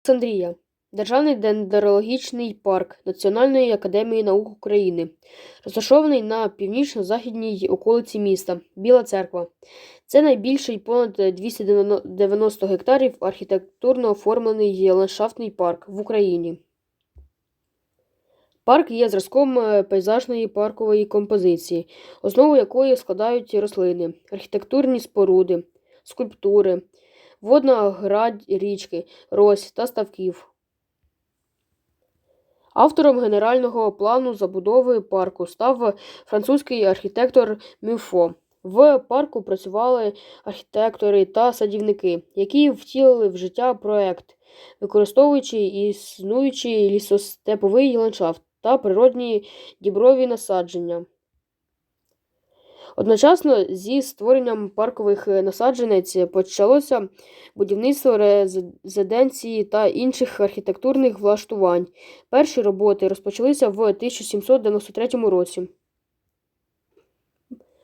Олександрія. Державний дендрологічний парк Національної академії наук України, розташований на північно-західній околиці міста Біла Церква. Це найбільший понад 290 гектарів архітектурно оформлений ландшафтний парк в Україні. Парк є зразком е, пейзажної паркової композиції, основу якої складають рослини, архітектурні споруди, скульптури, водна градь річки, рось та ставків. Автором генерального плану забудови парку став французький архітектор Мюфо. В парку працювали архітектори та садівники, які втілили в життя проект, використовуючи існуючий лісостеповий ландшафт та природні діброві насадження. Одночасно зі створенням паркових е, насадженець почалося будівництво резиденції та інших архітектурних влаштувань. Перші роботи розпочалися в 1793 році.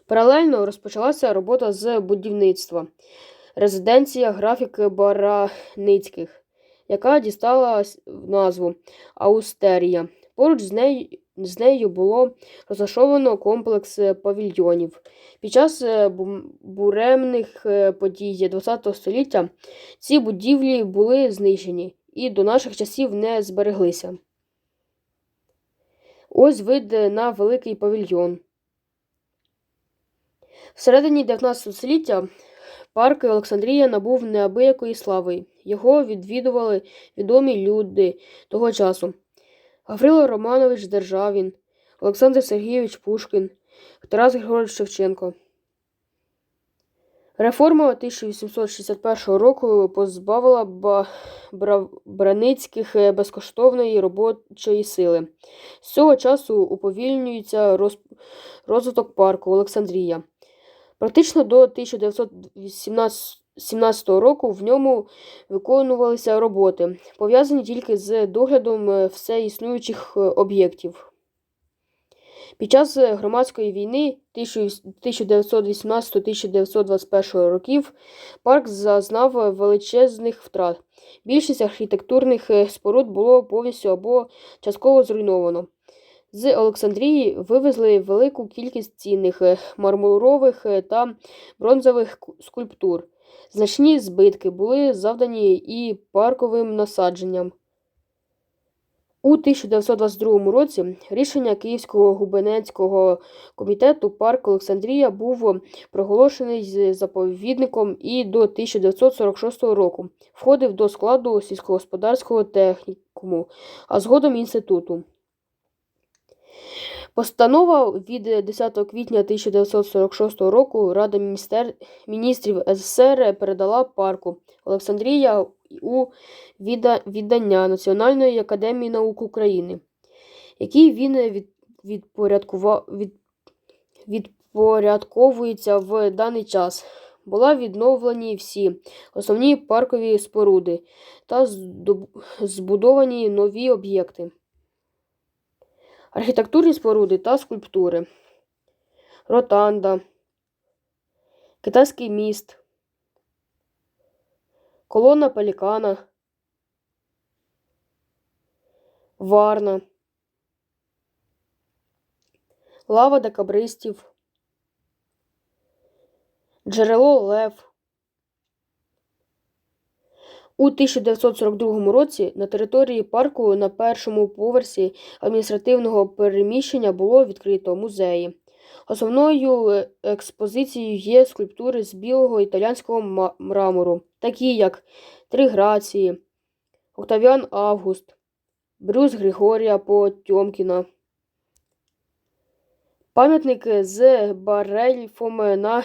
Паралельно розпочалася робота з будівництва резиденція графік Бараницьких, яка дістала назву Аустерія. Поруч з нею, з нею було розташовано комплекс е, павільйонів. Під час е, буремних е, подій ХХ століття ці будівлі були знищені і до наших часів не збереглися. Ось вид на великий павільйон. Всередині 19 століття парк Олександрія набув неабиякої слави. Його відвідували відомі люди того часу. Гаврило Романович Державін, Олександр Сергійович Пушкін, Тарас Григорович Шевченко. Реформа 1861 року позбавила Браницьких е, безкоштовної робочої сили. З цього часу уповільнюється роз- розвиток парку Олександрія. Практично до 1917 року в ньому виконувалися роботи, пов'язані тільки з доглядом е, все існуючих е, об'єктів. Під час е, громадської війни 1918-1921 років парк зазнав величезних втрат. Більшість архітектурних споруд було повністю або частково зруйновано. З Олександрії вивезли велику кількість цінних мармурових та бронзових скульптур. Значні збитки були завдані і парковим насадженням. У 1922 році рішення Київського губернського комітету парк Олександрія був проголошений заповідником і до 1946 року входив до складу сільськогосподарського технікуму, а згодом інституту. Постанова від 10 квітня 1946 року Рада міністер... міністрів СССР передала парку Олександрія у відда... віддання Національної академії наук України, який він від... відпорядкува... від... відпорядковується в даний час. Була відновлені всі основні паркові споруди та збудовані нові об'єкти архітектурні споруди та скульптури, ротанда, китайський міст, колона пелікана, варна, лава декабристів, джерело Лев. У 1942 році на території парку на першому поверсі адміністративного переміщення було відкрито музеї. Основною е, експозицією є скульптури з білого італійського мрамору, такі як Три Грації, Октавіан Август, Брюс Григорія Потьомкіна. Пам'ятник з барельфом на,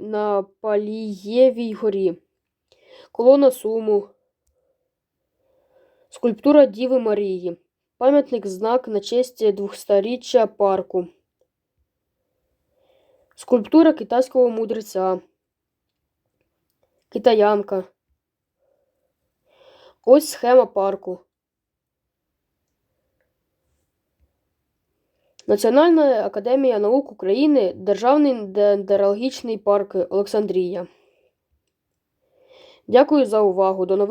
на Палієвій горі. Колона Суму, скульптура Діви Марії, пам'ятник знак на честь 200-річчя парку, скульптура китайського мудреця, китаянка. Ось схема парку. Національна академія наук України, Державний дендрологічний парк Олександрія. Дякую за увагу. До нових